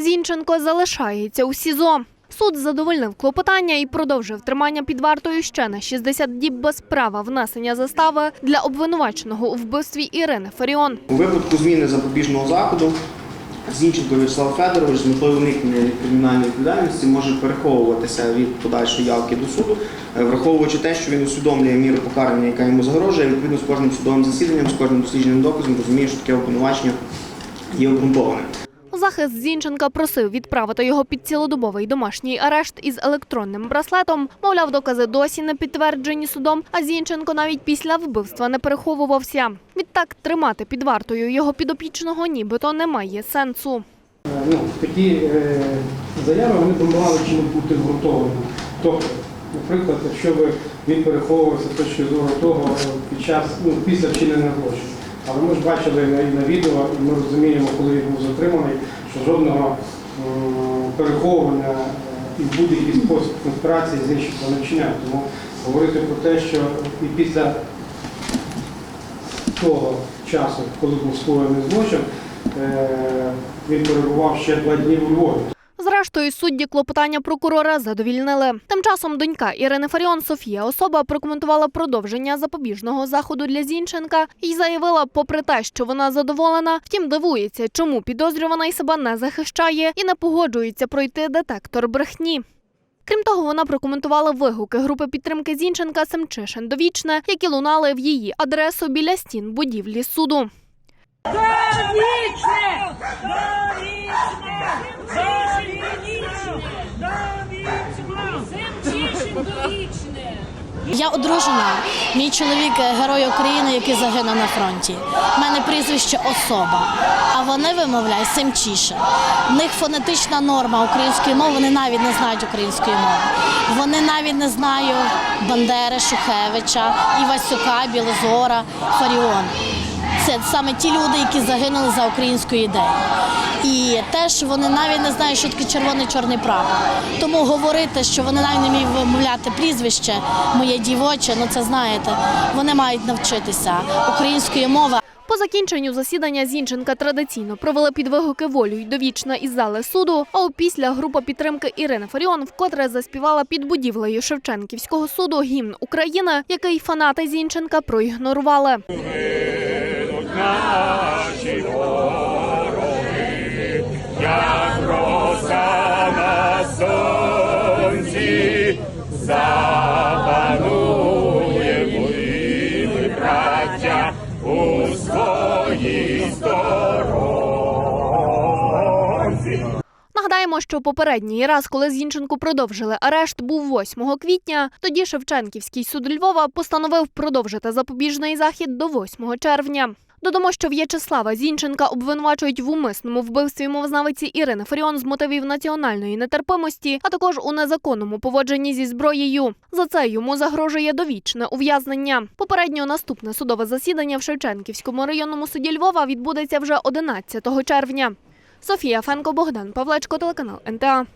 Зінченко залишається у СІЗО. Суд задовольнив клопотання і продовжив тримання під вартою ще на 60 діб без права внесення застави для обвинуваченого у вбивстві Ірини Фаріон. У випадку зміни запобіжного заходу Зінченко Вячеслав Федорович з метою уникнення від кримінальної відповідальності може переховуватися від подальшої явки до суду, е, враховуючи те, що він усвідомлює міру покарання, яка йому загрожує, відповідно з кожним судовим засіданням, з кожним дослідженим доказом розуміє, що таке обвинувачення є обґрунтованим. Захист Зінченка просив відправити його під цілодобовий домашній арешт із електронним браслетом. Мовляв, докази досі не підтверджені судом, а Зінченко навіть після вбивства не переховувався. Відтак тримати під вартою його підопічного нібито немає сенсу. Ну, такі е, заяви вони б мали чим бути ґрунтовані. Тобто, наприклад, якщо би він переховувався з точки зору того е, під час, ну, після вчинення злочину. Але ми ж бачили на, на відео, і ми розуміємо, коли він був затриманий, що жодного переховування е, і в будь-який спосіб конспірації з інших не вчиняє. Тому говорити про те, що і після того часу, коли був скоєний злочин, він перебував ще два дні у Львові. Зрештою, судді клопотання прокурора задовільнили. Тим часом донька Ірини Фаріон Софія особа прокоментувала продовження запобіжного заходу для Зінченка і заявила, попри те, що вона задоволена, втім дивується, чому підозрюваний себе не захищає і не погоджується пройти детектор брехні. Крім того, вона прокоментувала вигуки групи підтримки Зінченка Семчишин довічне, які лунали в її адресу біля стін будівлі суду. Довічне! Довічне! Довічне! Семчишин довічне! Я одружена. Мій чоловік е, герой України, який загинув на фронті. У мене прізвище особа, а вони вимовляють Семчіше. В них фонетична норма української мови, вони навіть не знають української мови. Вони навіть не знають Бандери, Шухевича, Івасюка, Білозора, Фаріон. Це саме ті люди, які загинули за українську ідею. І теж вони навіть не знають, що таке червоний чорний прапор. Тому говорити, що вони навіть не вміють вимовляти прізвище моє дівоче, ну це знаєте, вони мають навчитися української мови. По закінченню засідання Зінченка традиційно провели під вигуки волю й довічна із зали суду. А опісля група підтримки Ірини Фаріон вкотре заспівала під будівлею Шевченківського суду гімн України, який фанати Зінченка проігнорували. Нагадаємо, що попередній раз, коли Зінченку продовжили арешт, був 8 квітня. Тоді Шевченківський суд Львова постановив продовжити запобіжний захід до 8 червня. Додамо, що В'ячеслава Зінченка обвинувачують в умисному вбивстві мовознавиці Ірини Фаріон з мотивів національної нетерпимості, а також у незаконному поводженні зі зброєю. За це йому загрожує довічне ув'язнення. Попередньо наступне судове засідання в Шевченківському районному суді Львова відбудеться вже 11 червня. Софія Фенко, Богдан Павлечко, телеканал НТА.